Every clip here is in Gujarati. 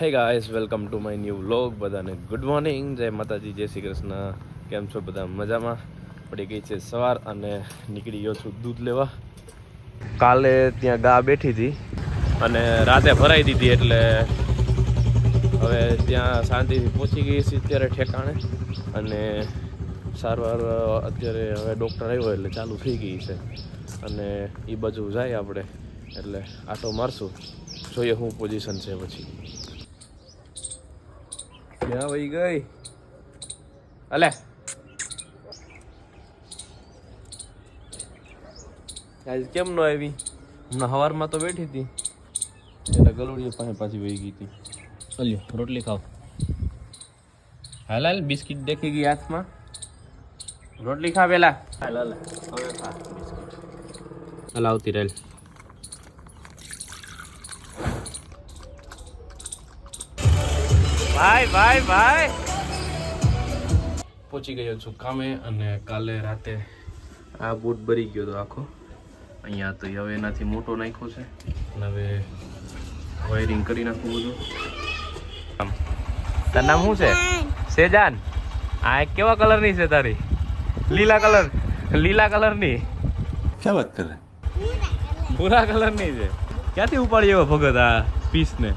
Hey guys welcome to my new vlog બધાને ગુડ મોર્નિંગ જય માતાજી, જય શ્રી કૃષ્ણ. કેમ છો બધા? મજામાં? પડી ગઈ છે સવાર અને નીકળી ગયો છું દૂધ લેવા. કાલે ત્યાં ગા બેઠી હતી અને રાતે ભરાઈ દીધી એટલે હવે ત્યાં શાંતિથી પહોંચી ગઈ છે અત્યારે ઠેકાણે. અને સારવાર અત્યારે હવે ડૉક્ટર આવ્યો એટલે ચાલુ થઈ ગઈ છે. અને એ બાજુ જાય આપણે એટલે આટો મારશું. જોઈએ શું પોઝિશન છે પછી. ક્યાં વહી ગઈ? અલે. આજ કેમ ન આવી? હમણાં સવારમાં તો બેઠી હતી. એના ગલુડી પાસે પાછી વહી ગઈ હતી. ચલ્યો રોટલી ખાવ. હાલ હાલ બિસ્કિટ દેખી ગઈ હાથમાં. રોટલી ખા પેલા. હાલ હાલ હવે ખા બિસ્કિટ. હાલ આવતી રહેલ ભાઈ ભાઈ ભાઈ. પહોંચી ગયો છું કામે અને કાલે રાતે આ બૂટ ભરી ગયો હતો આખો. અહીંયા તો હવે એનાથી મોટો નાખ્યો છે. અને હવે વાયરિંગ કરી નાખું બધું. તારું નામ શું છે? સેજાન. આ કેવા કલરની છે તારી? લીલા કલર. લીલા કલરની. ક્યાં વાત કરે? ભૂરા કલરની છે. ક્યાંથી ઉપાડ્યો ભગત આ પીસને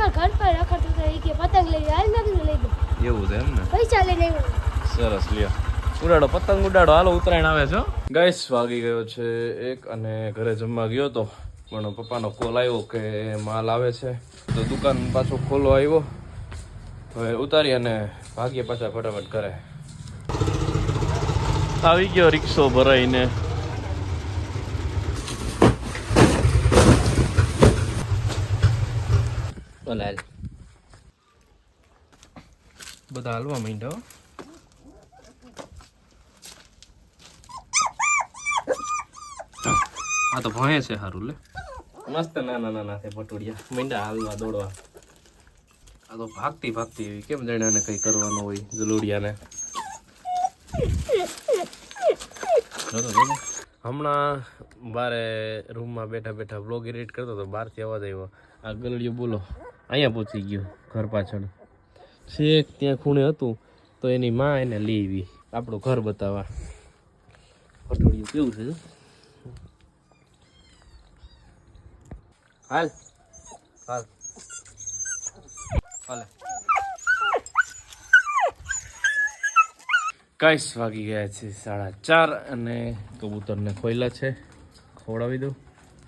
અમારા ઘર પર રખડતો હતો એ કે પતંગ લઈ હાલ નથી લઈ ગયો એવું છે એમ ને? પૈસા લઈને આવ્યો. સરસ લ્યો. ઉડાડો પતંગ ઉડાડો. હાલો ઉત્તરાયણ આવે છે ગાઈસ વાગી ગયો છે એક અને ઘરે જમવા ગયો તો પણ પપ્પાનો કોલ આવ્યો કે માલ આવે છે. તો દુકાન પાછો ખોલો આવ્યો. હવે ઉતારી અને ભાગીએ પાછા ફટાફટ કરે આવી ગયો રિક્ષો ભરાઈને. ઓલા બધા હાલવા માંડ્યા આ તો ભણે છે સારું લે. મસ્ત નાના નાના છે પટોડિયા મીંડા હાલવા દોડવા. આ તો ભાગતી ભાગતી એવી કેમ જાણે આને કઈ કરવાનું હોય જોતો. હમણાં બારે રૂમમાં બેઠા બેઠા બ્લોગ એડિટ કરતો હતો બહારથી અવાજ આવ્યો. આ ગલડિયું બોલો. અહીંયા પહોંચી ગયો ઘર પાછળ. છેક ત્યાં ખૂણે હતું, તો એની માં એને લઈ આપણું ઘર બતાવવા. પટોળિયું કેવું છે? હાલ. હાલ. હાલે. કાંઈસ વાગી ગયા છે સાડા ચાર અને કબૂતરને ખોયલા છે. ખવડાવી દઉં.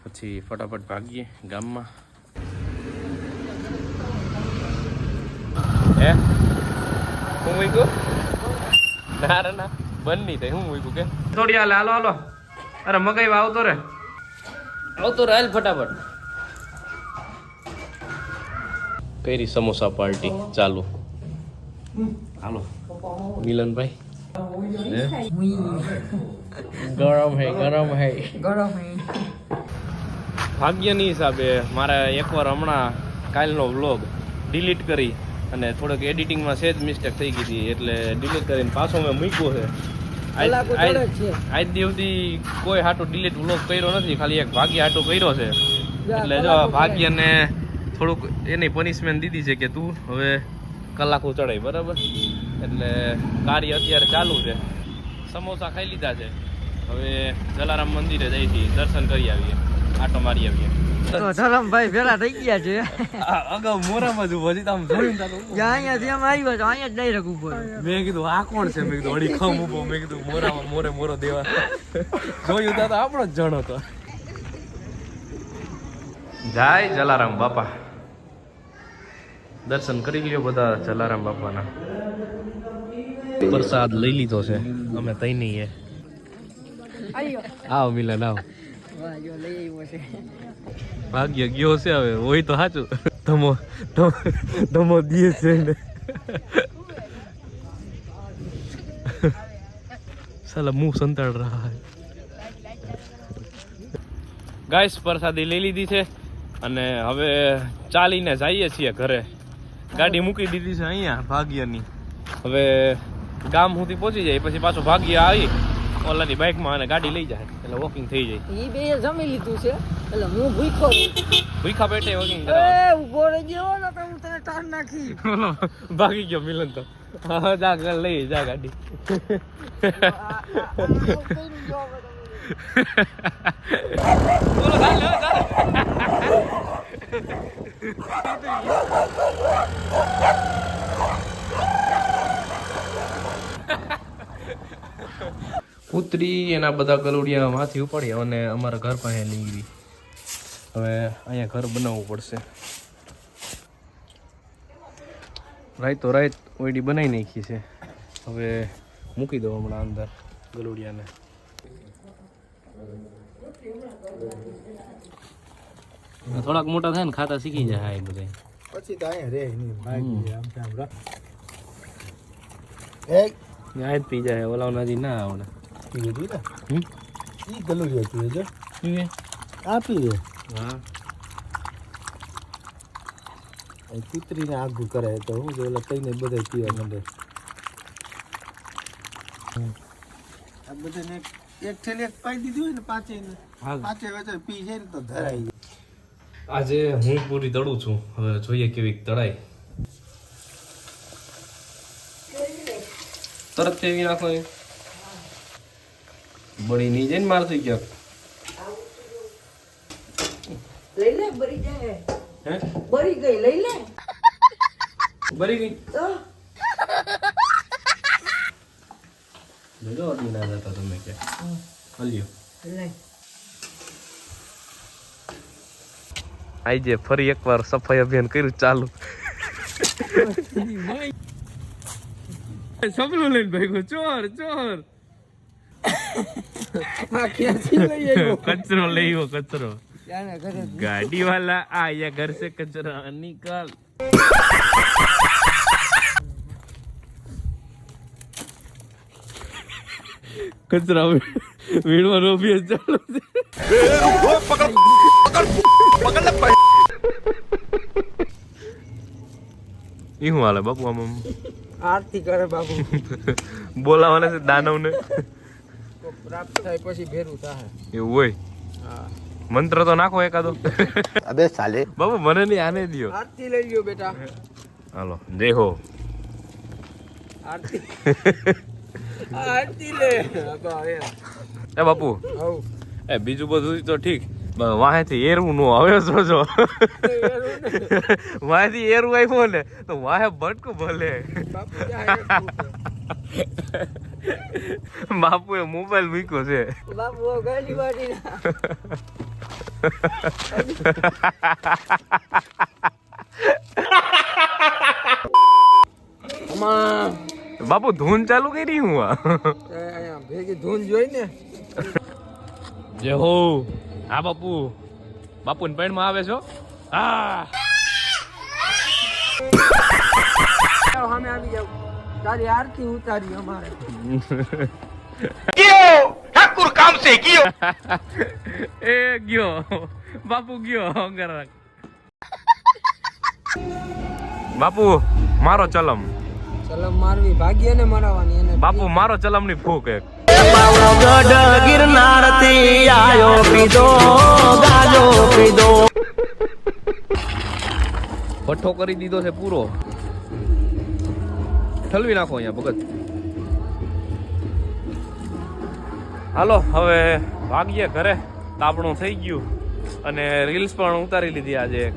પછી ફટાફટ ભાગીએ ગામમાં હે હું મૂક્યું? ના રે ના. બંધ નહીં થાય. હું મૂક્યું કે? થોડી હાલ હાલો હાલો. અરે મકાઈ આવતો રે. આવતો રે હાલ ફટાફટ. કરી સમોસા પાર્ટી. ચાલુ. હાલો. મિલનભાઈ? હે? ગરમ હે ગરમ હે. ભાગ્યની હિસાબે મારે એકવાર હમણાં કાલનો વ્લોગ ડિલીટ કરી અને થોડોક એડિટિંગમાં સેજ મિસ્ટેક થઈ ગઈ હતી એટલે ડિલીટ કરીને પાછો મેં મૂક્યો છે. આજ દિવસથી કોઈ હાટો ડિલીટ વ્લોગ કર્યો નથી ખાલી એક ભાગ્ય હાટો કર્યો છે. એટલે જો ભાગ્યને થોડુંક એની પનિશમેન્ટ દીધી છે કે તું હવે કલાકો ચડાય બરાબર? એટલે કાર્ય અત્યારે ચાલુ છે. સમોસા ખાઈ લીધા છે. હવે જલારામ મંદિરે જઈથી દર્શન કરી આવીએ. આટો મારી આવીએ. તો ધરમભાઈ ભેળા થઈ ગયા છે. અગાઉ મોરામાં જ ઊભો હતી તો જોયું તા તો જ્યાં અહીંયાથી એમ આવ્યો તો અહીંયા જ ડાયરેક્ટ ઊભો મેં કીધું આ કોણ છે? મેં કીધું અડી ખમ ઊભો મેં કીધું મોરામાં મોરે મોરો દેવા. જોયું તા તો આપણો જ જણ હતો. જય જલારામ બાપા. દર્શન કરી લ્યો બધા જલારામ બાપાના. પ્રસાદ લઈ લીધો છે. અમે તઈ નહીં આવ મિલન આવ. વાહ જો લઈ આવ્યો છે. ભાગ્ય ગયો છે હવે હોય તો સાચું. ધમો ધમો- દે છે ને. સાલા મુંહ સંતાડ રહા હે. ગાઈસ પ્રસાદી લઈ લીધી છે અને હવે ચાલીને જઈએ છીએ ઘરે. ગાડી મૂકી દીધી છે અહીંયા ભાગ્યની. હવે ગામ સુધી પહોંચી જાય પછી પાછો ભાગ્ય આવી. ઓલાની બાઇકમાં અને ગાડી લઈ જાય. એટલે વોકિંગ થઈ જાય. ઈ બે જમી લીધું છે. એટલે હું ભૂખો ભૂખા પેટે વોકિંગ કરે એ ઊભો રહી ગયો ને તો હું તને ટાર નાખી. ભાગી ગયો મિલન તો. હા જા લઈ જા ગાડી. બોલો ચાલ ચાલ. કૂતરી એના બધા ગલુડિયા માંથી ઉપાડી અને અમારા ઘર પાસે નીકળી હવે અહીંયા ઘર બનાવવું પડશે. રાઈત તો રાઈત ઓઈડી બનાવી નાખી છે. હવે મૂકી દો હમણાં અંદર ગલુડિયાને. થોડાક મોટા થાય ને ખાતા શીખી જાય હા એ બધા પછી તો અહીંયા રે નહીં ભાગી આમ ત્યાં રખ એ પી જાય ઓલા નદી ના આવડે. પીએ દી ને એ ગલુડિયો પીએ જો. પીવે? આ પીએ હા. કૂતરીને આગું કરે તો હું જો એટલે કઈને બધા પીવા માંડે. આ બધાને એક- એક થેલી એક પાઈ દીધી હોય ને પાંચે ને પાંચે પી જાય ને તો ધરાઈ આજે હું પૂરી દળું છું. હવે જોઈએ કેવી તળાય. તરત કેવી નાખો. બળી નહીં જાય ને માર થઈ ગયા લઈ લે બળી જાય. હે? બળી ગઈ લઈ લે. બળી ગઈ? તો? લેજો અડી ના જતા તમે કે. હલ્યો આજે ફરી એકવાર સફાઈ અભિયાન કર્યું ચાલુ. સપનું લઈને ભાઈ ચોર ચોર. કચરો લઈ કચરો. ગાડી વાલા આ ઘર સે કચરા. નિકાલ. કચરા વીણવાનો અભ્યાસ ચાલુ છે. શું હાલે બાપુ આમ? આરતી કરે બાપુ. બોલાવાના છે દાનવને. પ્રાપ્ત થાય પછી ભેરું થાય. એવું હોય? મંત્ર તો નાખો એકાદો. અબે સાલે. બાબુ મને નહીં આને દિયો. આરતી લઈ લ્યો બેટા. હાલો જય આરતી. આરતી લે. એ બાપુ. એ બીજું બધું તો ઠીક. વાહેથી એરવું નો આવે જો જો. વાહેથી એરવું આવ્યો ને તો વાહે ભટકું ભલે. બાપુ એ બાપુએ મોબાઈલ મૂક્યો છે. બાપુ ગાડી વાડી બાપુ ધૂન ચાલુ કરી હું આ? ભેગી ધૂન જોઈ ને. જે હો. હા બાપુ. બાપુ ને પેણમાં આવે છો? હા. સામે આવી જાવ તારી આરતી ઉતારી અમારે. એ ગયો. બાપુ ગયો ગરાક બાપુ મારો ચલમ. ચલમ મારવી ભાગ્ય ને મરાવાની એને બાપુ મારો ચલમની ફૂક એક. ભઠ્ઠો કરી દીધો છે પૂરો. ઠલવી નાખો અહીંયા ભગત. હાલો હવે ભાગીએ ઘરે. તાપણું થઈ ગયું અને રીલ્સ પણ ઉતારી લીધી આજે એક.